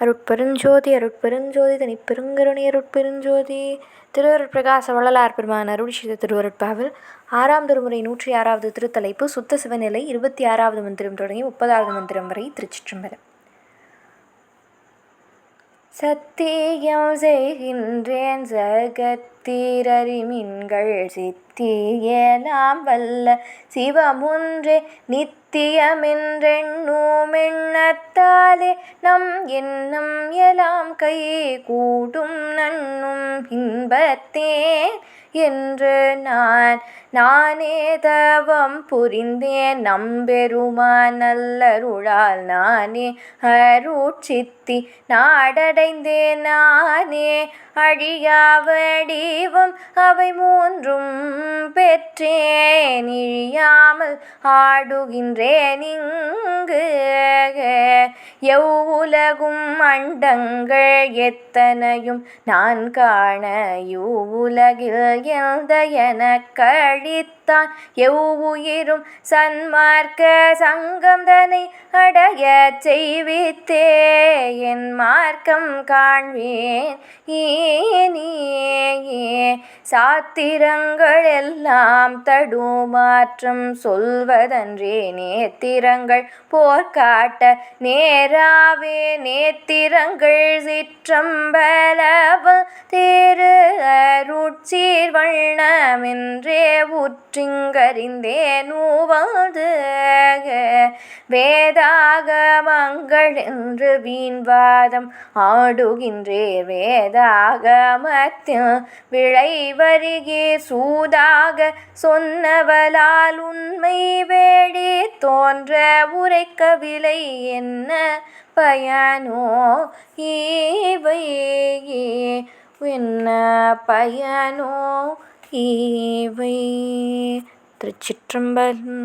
அருட்பெருஞ்சோதி அருட்பெருஞ்சோதி அருட்பெருஞ்சோதி தனிப்பெருங்கருணை அருட்பெருஞ்சோதி திருவருட்பிரகாச வள்ளலார் பெருமான் அருள் திருவருட்பாவில். ஆறாம் திருமுறை நூற்றி ஆறாவது திருத்தலைப்பு சுத்த சிவநிலை இருபத்தி ஆறாவது மந்திரம் தொடங்கி முப்பதாவது மந்திரம் வரை திருச்சிற்றம்பலம். சத்தியம் செய்கின்றேன் ஜகத்தீரறிமின்கள் சித்தியலாம் வல்ல சிவமுன்றே நித்தியமென்றெண்ணுமெண்ணத்தாலே நம் எண்ணம் எலாம் கை கூடும் நன்னும் இன்பத்தேன் என்று நான் நானே தவம் புரிந்தேன். நம்பெருமான் நல்லருளால் நானே அருட்சித்தி நாடடைந்தேன். நானே அழியா வடிவம் அவை மூன்றும் பெற்றேன். இழியாமல் ஆடுகின்றேன் இங்கு. உலகும் அண்டங்கள் எத்தனையும் நான் காண இவ்வுலகில் எந்த எனக்கழித்தான் எவ்வுயிரும் சன்மார்க்க சங்கந்தனை அடைய செய்வித்தே. என் மார்க்கம் காண்வேன் ஏனியே சாத்திரங்கள் எல்லாம் தடுமாற்றம் சொல்வதன்றே. நேத்திரங்கள் போர்க்காட்ட நேராவே நேத்திரங்கள் சிற்றம்பலவு தேரு அருட்சீர் வண்ணமென்றே உற்றிங்கறிந்தேன் உவது வேதாகமங்கள் என்று வீண்வாதம் ஆடுகின்றே வேதாகமத்தில் விளைவருகே சூதாக சொன்னவளால் உண்மை வேடி தோன்ற உரைக்கவில்லை என்ன? பயனோ ஈவை என்ன பயனோ ஈவை திருச்சிற்றம்பலம்